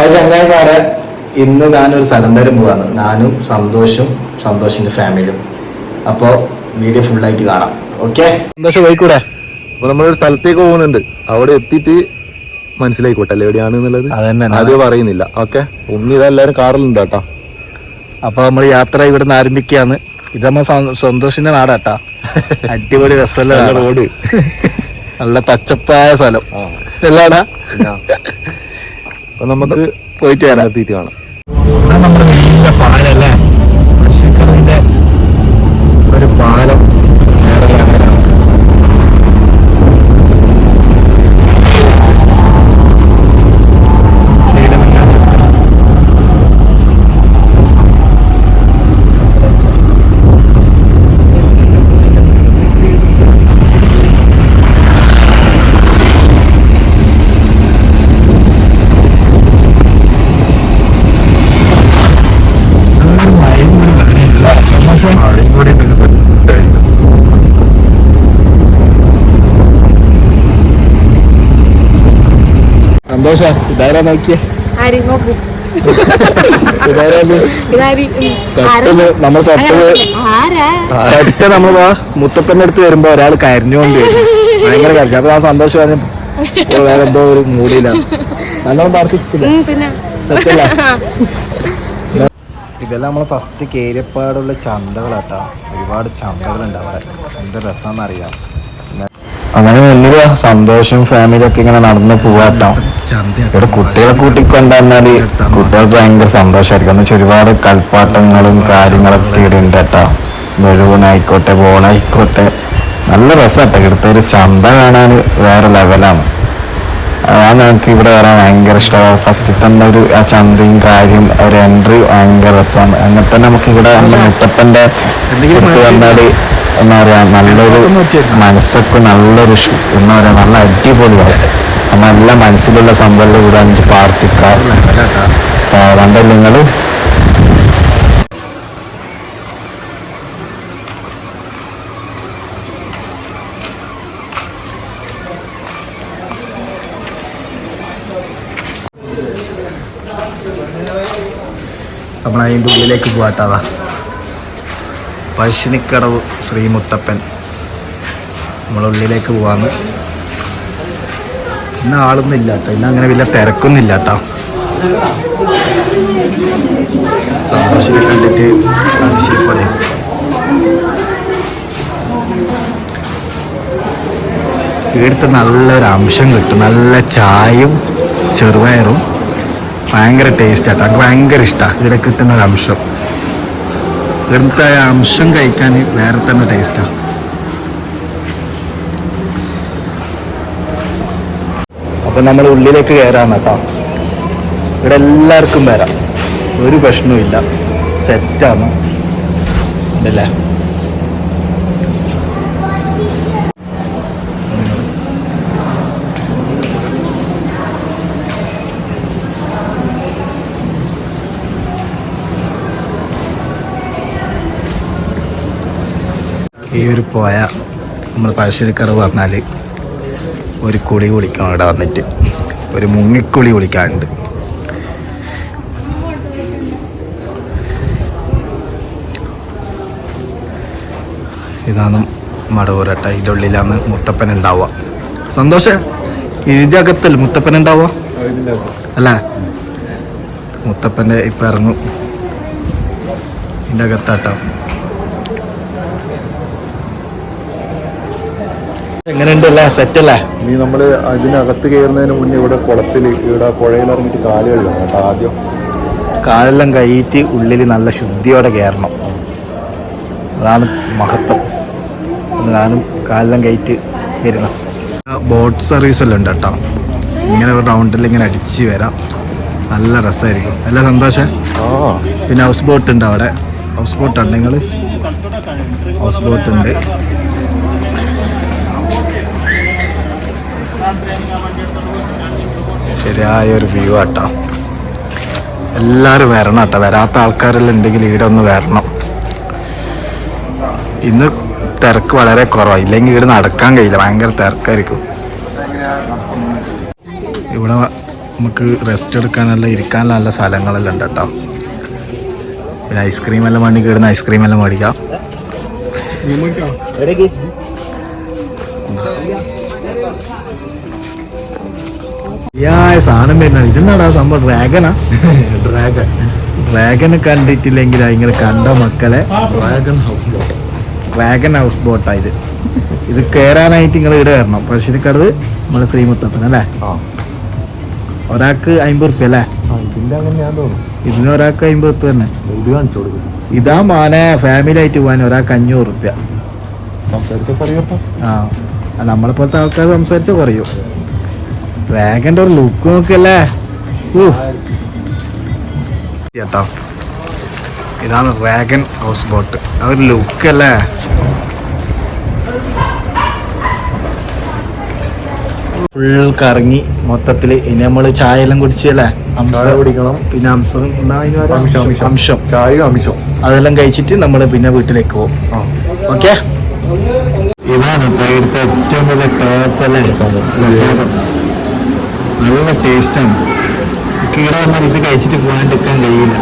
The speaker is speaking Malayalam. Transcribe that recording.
ഹായ് ചങ്ങായിമാരെ. ഇന്ന് ഞാനൊരു സ്ഥലം വരെ പോവാണ്. ഞാനും സന്തോഷും സന്തോഷിന്റെ ഫാമിലിയും. അപ്പോൾ വീഡിയോ ആയിട്ട് കാണാം. ഓക്കെ? സന്തോഷം പോയിക്കൂടെ അപ്പൊ നമ്മളൊരു സ്ഥലത്തേക്ക് പോകുന്നുണ്ട്. അവിടെ എത്തിയിട്ട് മനസ്സിലായിക്കോട്ടെ അല്ലേ? എവിടെയാണെന്നുള്ളത് അതന്നെ. അത്. പറയുന്നില്ല. ഓക്കെ? ഉണ്ണി ഇതെല്ലാരും കാറിലുണ്ട് കേട്ടോ. അപ്പോൾ നമ്മൾ യാത്ര ഇവിടെ നിന്ന് ആരംഭിക്കുകയാണ്. ഇത് നമ്മൾ സന്തോഷിന്റെ നാടാട്ടാ. അടിപൊളി രസമല്ല നല്ല റോഡ്. നല്ല പച്ചപ്പായ സ്ഥലം. എല്ലാടാ അപ്പൊ നമുക്ക് പോയിട്ട് വരാം. എത്തിയിട്ട് കാണാം നമ്മുടെ വലിയ പാലല്ലേ? സന്തോഷ. ഇതാരാ നോക്കിയ? നമ്മൾ മുത്തപ്പന്റെ അടുത്ത് വരുമ്പോ ഒരാൾ കരഞ്ഞുകൊണ്ട് വരും. ഭയങ്കര കരച്ചു അപ്പൊ ആ സന്തോഷം പറഞ്ഞു വേറെ എന്തോ ഒരു മൂടിയില്ല നല്ലോണം പ്രാർത്ഥിച്ചിട്ടില്ല സത്യല്ല? ഇതെല്ലാം നമ്മൾ ഫസ്റ്റ് കേരിയപ്പാടുള്ള ചന്തകളാട്ടാ. ഒരുപാട് ചന്തകളുണ്ട് അവിടെ. എന്ത് രസമാണെന്ന് അറിയാം അങ്ങനെ വലിയ സന്തോഷം ഫാമിലി ഒക്കെ ഇങ്ങനെ നടന്നു പോവാട്ടോ ഇവിടെ കുട്ടികളെ കൂട്ടിക്കൊണ്ടുവന്നാൽ കുട്ടികൾക്ക് ഭയങ്കര സന്തോഷമായിരിക്കും എന്ന് വെച്ചാൽ ഒരുപാട് കളിപ്പാട്ടങ്ങളും കാര്യങ്ങളൊക്കെ ഇവിടെ ഉണ്ട് കേട്ടോ ബലൂൺ ബോളായിക്കോട്ടെ നല്ല രസമാട്ടോ ഇവിടുത്തെ ഒരു ചന്ത കാണാൻ വേറെ ലെവലാണ് അതാണ് എനിക്ക് ഇവിടെ വരാൻ ഭയങ്കര ഇഷ്ടമാണ്. ഫസ്റ്റ് തന്നെ ഒരു ആ ചന്തയും കാര്യം ഒരു എൻട്രി ഭയങ്കര രസമാണ്. അങ്ങനെ തന്നെ നമുക്ക് ഇവിടെ അടുത്ത് വന്നാൽ എന്താ പറയാ നല്ലൊരു മനസ്സൊക്കെ നല്ലൊരു എന്താ പറയാ നല്ല അടിപൊളിയാണ്. നമ്മളെല്ലാം മനസ്സിലുള്ള സംഭവം ഇവിടെ എനിക്ക് പ്രാർത്ഥിക്കാം കണ്ടല്ലോ നിങ്ങൾ നമ്മൾ അതിന്റെ ഉള്ളിലേക്ക് പോകാട്ടതാ ശ്രീ മുത്തപ്പൻ നമ്മളുള്ളിലേക്ക് പോവാന്ന്. ഇന്ന് ആളൊന്നും ഇല്ലാത്ത ഇന്ന് അങ്ങനെ വലിയ തിരക്കൊന്നും ഇല്ലാട്ടോ. കണ്ടിട്ട് അതിശയപ്പെടെ ഇവിടുത്തെ നല്ലൊരു അംശം കിട്ടും. നല്ല ചായയും ചെറുപയറും ഭയങ്കര ടേസ്റ്റ് ആട്ടോ. എനിക്ക് ഭയങ്കര ഇഷ്ടമാണ് ഇവിടെ കിട്ടുന്ന ഒരു അംശം. ഇവിടുത്തെ അംശം കഴിക്കാൻ വേറെ തന്നെ ടേസ്റ്റാണ് അപ്പം നമ്മൾ ഉള്ളിലേക്ക് കയറാണ് കേട്ടോ. ഇവിടെ എല്ലാവർക്കും വരാം. ഒരു പ്രശ്നവും ഇല്ല. സെറ്റാണ് ഇതല്ലേ? ഈ ഒരു പോയ നമ്മൾ പഴശ്ശിനിക്കടവ് പറഞ്ഞാൽ ഒരു കുളി കുളിക്കാൻ ഇവിടെ വന്നിട്ട്. ഒരു മുങ്ങിക്കുളി കുളിക്കാനുണ്ട്. ഇതാണ് മടവൂരട്ട. ഇതിന്റെ ഉള്ളിലാണ് മുത്തപ്പൻ ഉണ്ടാവുക. സന്തോഷം ഇതിന്റെ മുത്തപ്പൻ ഉണ്ടാവുക. അല്ലേ? മുത്തപ്പന്റെ ഇപ്പം ഇറങ്ങും. ഇതിന്റെ അകത്താട്ടോ. എങ്ങനെയുണ്ട് അല്ലേ സെറ്റ് അല്ലേ ഇനി നമ്മൾ അതിനകത്ത് കയറുന്നതിന് മുന്നേ ഇവിടെ കുളത്തിൽ ഇവിടെ പുഴയിൽ ഇറങ്ങിയിട്ട് കാലുകളിലാണ് കേട്ടോ ആദ്യം. കാലെല്ലാം കയറ്റി ഉള്ളിൽ നല്ല ശുദ്ധിയോടെ കയറണം. അതാണ് മഹത്വം. ഞാനും കാലെല്ലാം കയറ്റി വരുന്നു ബോട്ട് സർവീസ് എല്ലാം ഉണ്ട് കേട്ടോ. ഇങ്ങനെ ഒരു റൗണ്ടിൽ ഇങ്ങനെ അടിച്ച് വരാം. നല്ല രസമായിരിക്കും. നല്ല സന്തോഷം? പിന്നെ ഹൗസ് ബോട്ട് ഉണ്ട് അവിടെ. ഹൗസ് ബോട്ട് ഉണ്ട് നിങ്ങൾ ഹൗസ് ബോട്ട് ഉണ്ട്. ശരിയായ ഒരു വ്യൂ ആട്ടോ. എല്ലാവരും വരണം കേട്ടോ വരാത്ത ആൾക്കാരെല്ലാം ഉണ്ടെങ്കിൽ ഇവിടെ ഒന്ന് വരണം. ഇന്ന് തിരക്ക് വളരെ കുറവാണ് ഇല്ലെങ്കിൽ ഇവിടെ നടക്കാൻ കഴിയില്ല. ഭയങ്കര തിരക്കായിരിക്കും. ഇവിടെ നമുക്ക് റെസ്റ്റ് എടുക്കാനെല്ലാം ഇരിക്കാനുള്ള നല്ല സ്ഥലങ്ങളെല്ലാം ഉണ്ട് കേട്ടോ. പിന്നെ ഐസ്ക്രീം എല്ലാം വേണ്ടി ഇവിടുന്ന് ഐസ്ക്രീം എല്ലാം മേടിക്കാം. സാധനം വരുന്നത്. ഇതെന്നാടാ സംഭവം? ഡ്രാഗനാ ഡ്രാഗൺ ഡ്രാഗനെ കണ്ടിട്ടില്ലെങ്കിൽ ഇങ്ങനെ കണ്ട മക്കളെ. Dragon house boat dragon house ബോട്ടാ ഇത്. ഇത് കയറാനായിട്ട് നിങ്ങൾ ഇവിടെ വരണം. പഴശ്ശിനിക്കടവ് നമ്മളെ ശ്രീമുത്തപ്പൻ അല്ലേ? ഒരാൾക്ക് അമ്പത് റുപ്യ അല്ലേ? ഇതിന് ഒരാൾക്ക് അമ്പത് റുപ്യ തന്നെ. ഇത് മോനെ ഫാമിലി ആയിട്ട് പോകാൻ ഒരാൾക്ക് അഞ്ഞൂറ് റുപ്യ ആ. നമ്മളെ പോലത്തെ ആൾക്കാർ സംസാരിച്ച കുറയും ഡ്രാഗന്റെ ഒരു ലുക്ക് നോക്കല്ലേ? ഏട്ടാ ചേട്ടാ ഇതാണ് വാഗൻ ഹൗസ് ബോട്ട് അതൊരു ഒരു ലുക്ക് അല്ലേ? ഫുൾ കറങ്ങി മൊത്തത്തിൽ ഇനി നമ്മൾ ചായ എല്ലാം കുടിച്ചല്ലേ ചായ കുടിക്കണം. പിന്നെ പറയാ? അംശം, ചായയും അംശം. അതെല്ലാം കഴിച്ചിട്ട് നമ്മൾ പിന്നെ വീട്ടിലേക്ക് പോകും ഓക്കെ? ഇതാണ് ഇവിടുത്തെ ഏറ്റവും വലിയ നല്ല ടേസ്റ്റാണ് കീട വന്നാൽ ഇത് കഴിച്ചിട്ട് പോകാണ്ടിരിക്കാൻ കഴിയില്ല.